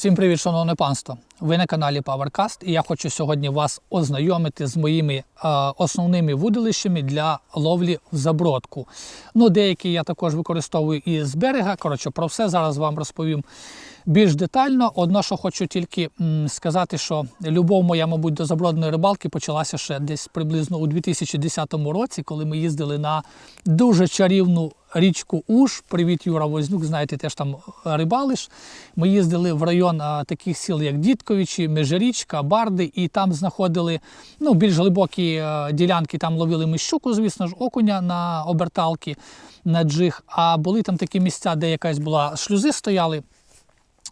Всім привіт, шановне панство! Ви на каналі PowerCast і я хочу сьогодні вас ознайомити з моїми е, основними вудилищами для ловлі в забродку. Ну, деякі я також використовую і з берега. Коротше, про все зараз вам розповім більш детально. Одно, що хочу тільки м, сказати, що любов моя, мабуть, до забродної рибалки почалася ще десь приблизно у 2010 році, коли ми їздили на дуже чарівну річку Уж. Привіт, Юра Вознюк, знаєте, теж там рибалиш. Ми їздили в район таких сіл, як Дітковичі, Межирічка, Барди, і там знаходили ну, більш глибокі ділянки, там ловили ми щуку, звісно ж, окуня на оберталки, на джиг. А були там такі місця, де якась була шлюзи стояли.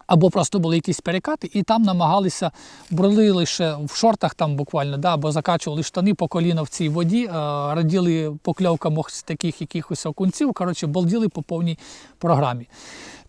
Або просто були якісь перекати, і там намагалися брали лише в шортах, там буквально, да, або закачували штани по коліно в цій воді, е, раділи покльовкам таких якихось окунців. Коротше, балділи по повній програмі.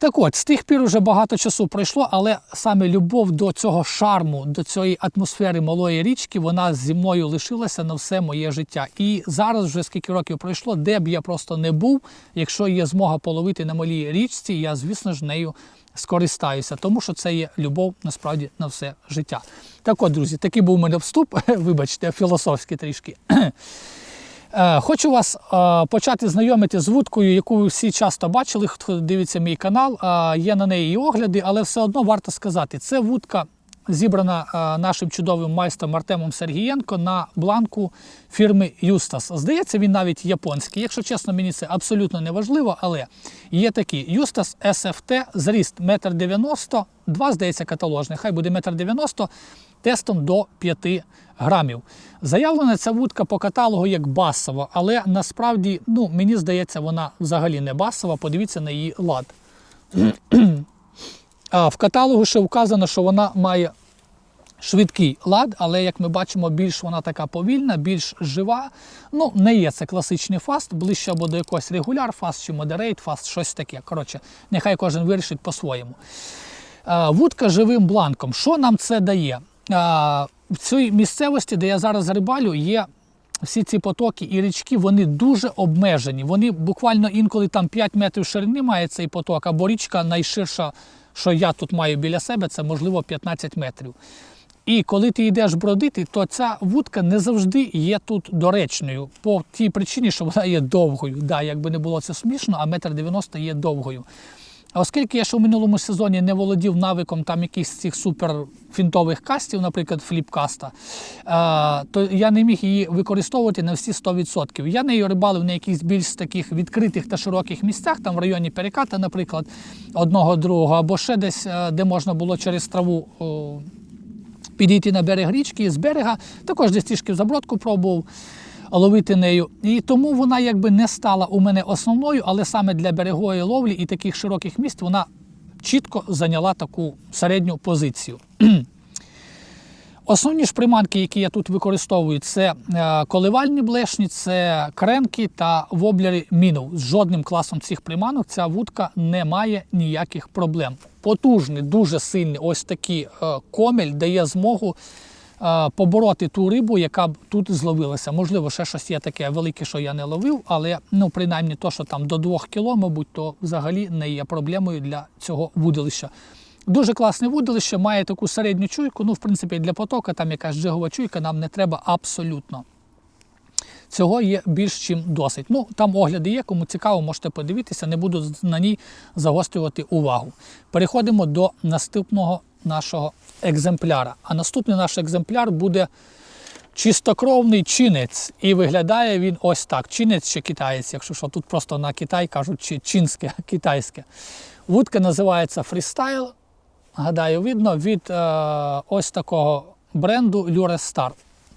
Так от, з тих пір вже багато часу пройшло, але саме любов до цього шарму, до цієї атмосфери малої річки, вона зі мною лишилася на все моє життя. І зараз, вже скільки років пройшло, де б я просто не був, якщо є змога половити на малій річці, я, звісно ж, нею скористаюся, тому що це є любов насправді на все життя. Так от, друзі, такий був у мене вступ, вибачте, філософський трішки. Е, Хочу вас е, почати знайомити з вудкою, яку ви всі часто бачили, хто дивиться мій канал. Е, Є на неї і огляди, але все одно варто сказати, це вудка зібрана е, нашим чудовим майстром Артемом Сергієнко на бланку фірми Юстас. Здається, він навіть японський. Якщо чесно, мені це абсолютно не важливо, але є такі Юстас SFT, зріст 1,90 м, два, здається, каталожний, хай буде 1,90 м, тестом до 5 грамів. Заявлена ця вудка по каталогу як басова, але насправді, ну, мені здається, вона взагалі не басова. Подивіться на її лад. В каталогу ще вказано, що вона має швидкий лад, але як ми бачимо, більш вона така повільна, більш жива. Ну, не є це класичний фаст, ближче або до якогось регуляр фаст чи модерейт фаст, щось таке. Коротше, нехай кожен вирішить по-своєму. Вудка живим бланком. Що нам це дає? В цій місцевості, де я зараз рибалю, є всі ці потоки і річки, вони дуже обмежені. Вони буквально інколи там 5 метрів ширини має цей поток, або річка найширша, що я тут маю біля себе, це можливо 15 метрів. І коли ти йдеш бродити, то ця вудка не завжди є тут доречною. По тій причині, що вона є довгою. Да, якби не було це смішно, а метр 90 є довгою. А оскільки я ще в минулому сезоні не володів навиком там якихось цих суперфінтових кастів, наприклад, фліпкаста, е, то я не міг її використовувати на всі 100%. Я нею рибалив на якихось більш таких відкритих та широких місцях, там в районі переката, наприклад, одного другого, або ще десь, е, де можна було через траву. Підійти на берег річки з берега, також десь трішки в забродку пробував ловити нею. І тому вона якби не стала у мене основною, але саме для берегової ловлі і таких широких місць вона чітко зайняла таку середню позицію. Основні ж приманки, які я тут використовую, це е, коливальні блешні, це кренки та воблери мінов. З жодним класом цих приманок ця вудка не має ніяких проблем. Потужний, дуже сильний ось такий е, комель дає змогу побороти ту рибу, яка б тут зловилася. Можливо, ще щось є таке велике, що я не ловив, але ну, принаймні то, що там до 2 кіло, мабуть, то взагалі не є проблемою для цього вудилища. Дуже класне вудилище, має таку середню чуйку. Ну, в принципі, для потока там якась джигова чуйка нам не треба абсолютно. Цього є більш чим досить. Ну, там огляди є, кому цікаво, можете подивитися, не буду на ній загострювати увагу. Переходимо до наступного нашого екземпляра. А наступний наш екземпляр буде чистокровний чинець. І виглядає він ось так. Чинець чи китаєць, якщо що, тут просто на Китай кажуть, чи чинське, китайське. Вудка називається Freestyle. Гадаю, видно від е, ось такого бренду Lure Star.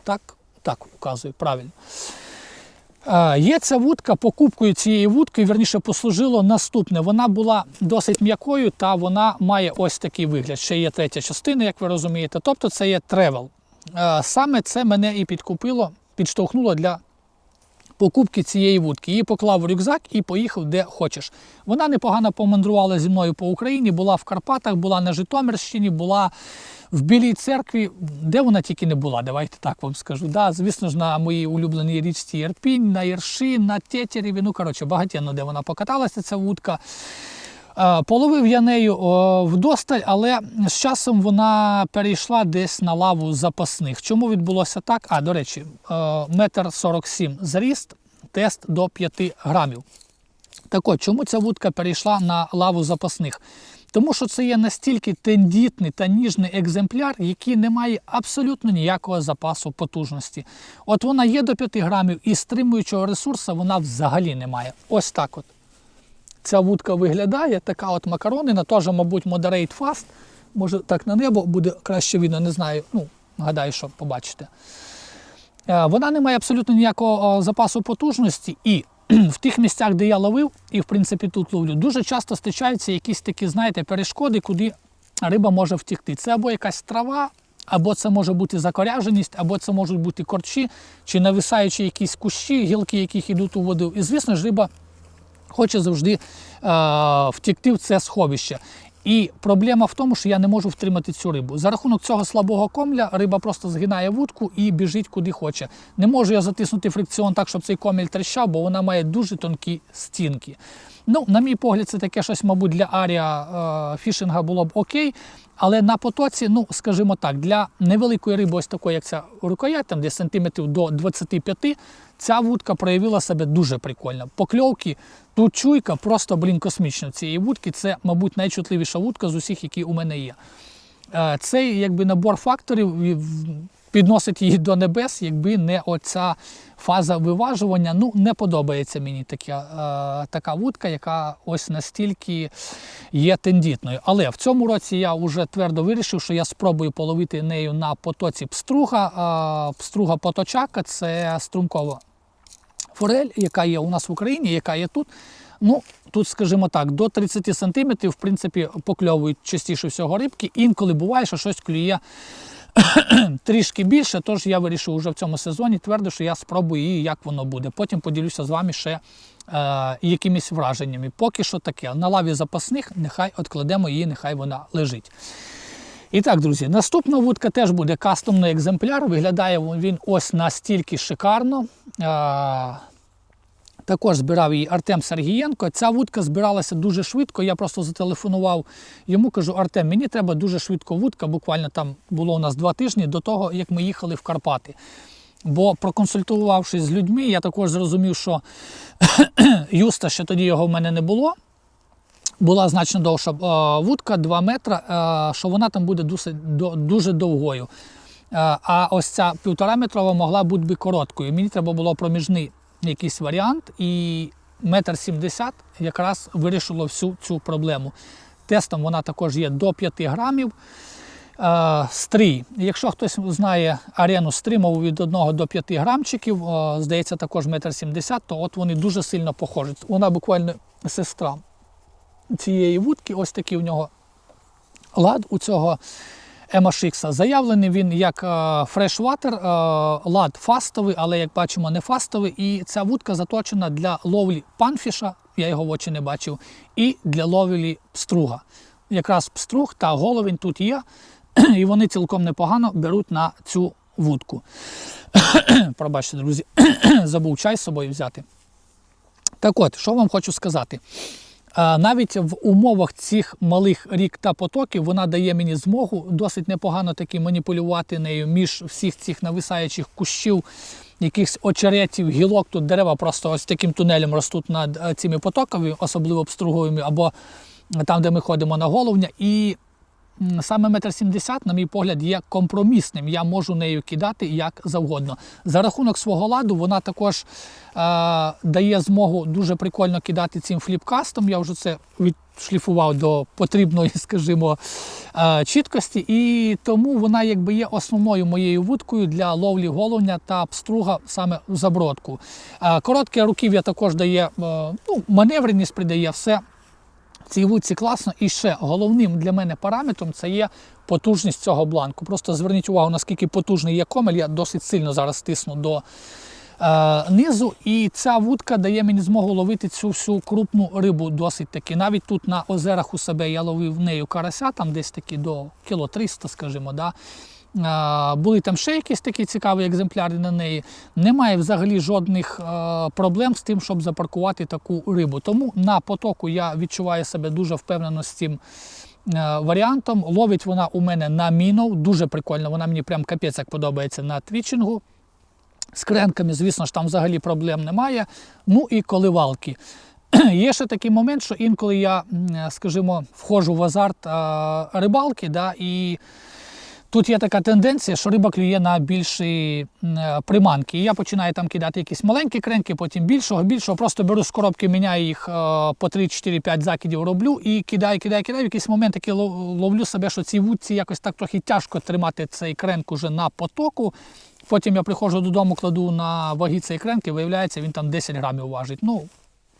Так, так указую, правильно. Є ця вудка, покупкою цієї вудки, вірніше, послужило наступне. Вона була досить м'якою та вона має ось такий вигляд. Ще є третя частина, як ви розумієте. Тобто це є тревел. Саме це мене і підкупило, підштовхнуло для покупки цієї вудки. Її поклав в рюкзак і поїхав де хочеш. Вона непогано помандрувала зі мною по Україні, була в Карпатах, була на Житомирщині, була в Білій церкві, де вона тільки не була, давайте так вам скажу. Да, Звісно ж, на моїй улюбленій річці Єрпінь, на Єрші, на Тетереві, ну коротше, багатенно, де вона покаталася, ця вудка. Е, Половив я нею вдосталь, але з часом вона перейшла десь на лаву запасних. Чому відбулося так? А, до речі, е, метр 47 зріст, тест до 5 грамів. Так от, чому ця вудка перейшла на лаву запасних? Тому що це є настільки тендітний та ніжний екземпляр, який не має абсолютно ніякого запасу потужності. От вона є до 5 грамів і стримуючого ресурсу вона взагалі не має. Ось так от. Ця вудка виглядає, така от макаронина, теж, мабуть, Moderate Fast. Може так на небо буде краще видно, не знаю. Ну, гадаю, що побачите. Е, Вона не має абсолютно ніякого запасу потужності, і в тих місцях, де я ловив, і в принципі тут ловлю, дуже часто стичаються якісь такі, знаєте, перешкоди, куди риба може втікти. Це або якась трава, або це може бути закоряженість, або це можуть бути корчі, чи нависаючі якісь кущі, гілки, яких йдуть у воду. І звісно ж, риба хоче завжди е, втікти в це сховище. І проблема в тому, що я не можу втримати цю рибу. За рахунок цього слабого комля риба просто згинає вудку і біжить куди хоче. Не можу я затиснути фрикціон так, щоб цей комель тріщав, бо вона має дуже тонкі стінки. Ну, на мій погляд, це таке щось, мабуть, для арія е, фішинга було б окей. Але на потоці, ну скажімо так, для невеликої риби, ось такої, як ця рукоять, там десь сантиметрів до 25, ця вудка проявила себе дуже прикольно. Покльовки, тут чуйка просто, блін, космічна цієї вудки. Це, мабуть, найчутливіша вудка з усіх, які у мене є. Е, Цей якби набор факторів підносить її до небес, якби не оця фаза виважування. Ну, не подобається мені така, е, така вудка, яка ось настільки є тендітною. Але в цьому році я вже твердо вирішив, що я спробую половити нею на потоці пструга. Е, Пструга поточака це струмкова форель, яка є у нас в Україні, яка є тут. Ну, тут, скажімо так, до 30 сантиметрів, в принципі, покльовують частіше всього рибки. Інколи буває, що щось клює трішки більше, тож я вирішив вже в цьому сезоні твердо, що я спробую її, як воно буде. Потім поділюся з вами ще е, якимись враженнями. Поки що таке. На лаві запасних нехай откладемо її, нехай вона лежить. І так, друзі, наступна вудка теж буде кастомний екземпляр. Виглядає він ось настільки шикарно. Е, також збирав її Артем Сергієнко. Ця вудка збиралася дуже швидко. Я просто зателефонував йому, кажу: Артем, мені треба дуже швидко вудка. Буквально там було у нас два тижні до того, як ми їхали в Карпати. Бо проконсультувавшись з людьми, я також зрозумів, що юста ще тоді його в мене не було. Була значно довша е, вудка, 2 метри, е, що вона там буде дуже довгою. Е, а ось ця півтора метрова могла бути короткою. Мені треба було проміжний якийсь варіант, і метр сімдесят якраз вирішило всю цю проблему. Тестом вона також є до 5 грамів. Е, Стрій. Якщо хтось знає арену стримову від 1 до 5 грамчиків, е, здається, також метр сімдесят, то от вони дуже сильно похожі. Вона буквально сестра цієї вудки, ось такий у нього лад у цього MHX. Заявлений він як е, лад фастовий, але як бачимо, не фастовий. І ця вудка заточена для ловлі панфіша, я його в очі не бачив, і для ловлі пструга. Якраз пструг та головень тут є, і вони цілком непогано беруть на цю вудку. Пробачте, друзі, забув чай з собою взяти. Так от, що вам хочу сказати. А, Навіть в умовах цих малих рік та потоків вона дає мені змогу досить непогано таки маніпулювати нею між всіх цих нависаючих кущів, якихось очеретів, гілок. Тут дерева просто ось таким тунелем ростуть над е, цими потоками, особливо обструговими, або там, де ми ходимо на головня. І саме метр сімдесят, на мій погляд, є компромісним. Я можу нею кидати як завгодно. За рахунок свого ладу вона також е, дає змогу дуже прикольно кидати цим фліпкастом. Я вже це відшліфував до потрібної, скажімо, е, чіткості. І тому вона якби є основною моєю вудкою для ловлі головня та пструга саме в забродку. Е, коротке руків'я також дає е, ну, маневреність придає все цій вудці класно. І ще головним для мене параметром це є потужність цього бланку. Просто зверніть увагу, наскільки потужний є комель. Я досить сильно зараз стисну до е, низу. І ця вудка дає мені змогу ловити цю всю крупну рибу досить таки. Навіть тут на озерах у себе я ловив нею карася, там десь таки до кіло 300, скажімо. Да? Е, Були там ще якісь такі цікаві екземпляри на неї. Немає взагалі жодних е, проблем з тим, щоб запаркувати таку рибу. Тому на потоку я відчуваю себе дуже впевнено з цим е, варіантом. Ловить вона у мене на мінов, дуже прикольно. Вона мені прям капець як подобається на твічингу. З кренками, звісно ж, там взагалі проблем немає. Ну і коливалки. Є ще такий момент, що інколи я, скажімо, входжу в азарт рибалки, да, і тут є така тенденція, що риба клює на більші е, приманки. І я починаю там кидати якісь маленькі кренки, потім більшого, більшого. Просто беру з коробки, міняю їх е, по 3, 4, 5 закидів роблю і кидаю, кидаю, кидаю. В якийсь момент таки ловлю себе, що цій вудці якось так трохи тяжко тримати цей кренк уже на потоку. Потім я приходжу додому, кладу на ваги цей кренк і виявляється, він там 10 грамів важить. Ну,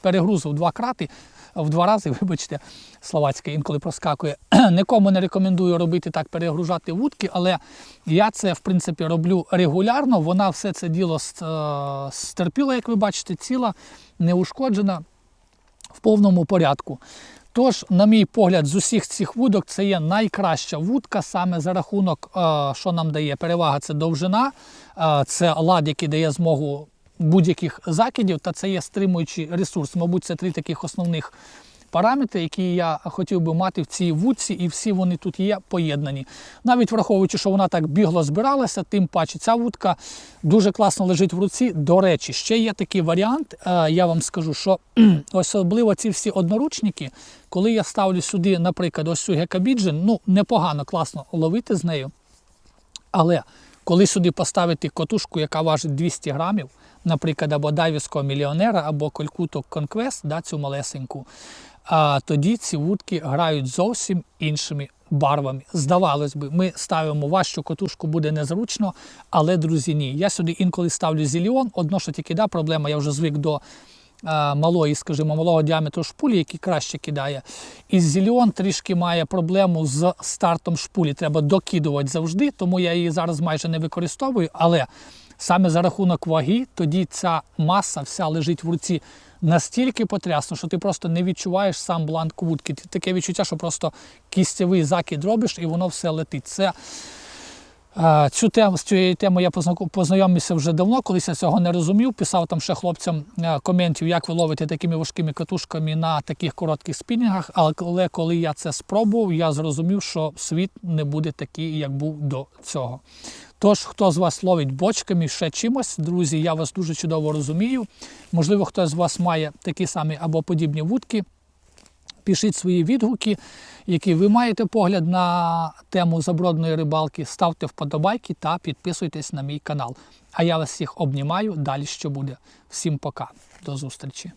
перегрузив два крати, в два рази, вибачте, словацьке інколи проскакує. Нікому не рекомендую робити так, перегружати вудки, але я це в принципі роблю регулярно. Вона все це діло е, стерпіла, як ви бачите, ціла, неушкоджена в повному порядку. Тож, на мій погляд, з усіх цих вудок це є найкраща вудка саме за рахунок, е, що нам дає перевага, це довжина, е, це лад, який дає змогу будь-яких закидів, та це є стримуючий ресурс. Мабуть, це три таких основних параметри, які я хотів би мати в цій вудці, і всі вони тут є поєднані. Навіть враховуючи, що вона так бігло збиралася, тим паче ця вудка дуже класно лежить в руці. До речі, ще є такий варіант. е, Я вам скажу, що особливо ці всі одноручники, коли я ставлю сюди, наприклад, ось цю гекабіджин, ну непогано, класно ловити з нею. Але коли сюди поставити котушку, яка важить 200 грамів, наприклад, або дайвівського мільйонера, або колькуток Conquest, да, цю малесеньку, а тоді ці вудки грають зовсім іншими барвами. Здавалось би, ми ставимо важчу котушку, буде незручно, але, друзі, ні. Я сюди інколи ставлю зіліон, одно, що тільки да, проблема, я вже звик до малої, скажімо, малого діаметру шпулі, який краще кидає. І зіліон трішки має проблему з стартом шпулі. Треба докидувати завжди, тому я її зараз майже не використовую. Але саме за рахунок ваги, тоді ця маса вся лежить в руці настільки потрясно, що ти просто не відчуваєш сам бланк вудки. Ти таке відчуття, що просто кістєвий закид робиш і воно все летить. Це Е, Цю тему з цією темою я познайомився вже давно, колись я цього не розумів. Писав там ще хлопцям е, коментів, як ви ловите такими важкими катушками на таких коротких спінінгах. Але коли, коли я це спробував, я зрозумів, що світ не буде такий, як був до цього. Тож, хто з вас ловить бочками ще чимось, друзі, я вас дуже чудово розумію. Можливо, хтось з вас має такі самі або подібні вудки. Пишіть свої відгуки, які ви маєте погляд на тему забродної рибалки. Ставте вподобайки та підписуйтесь на мій канал. А я вас всіх обнімаю. Далі що буде. Всім пока. До зустрічі.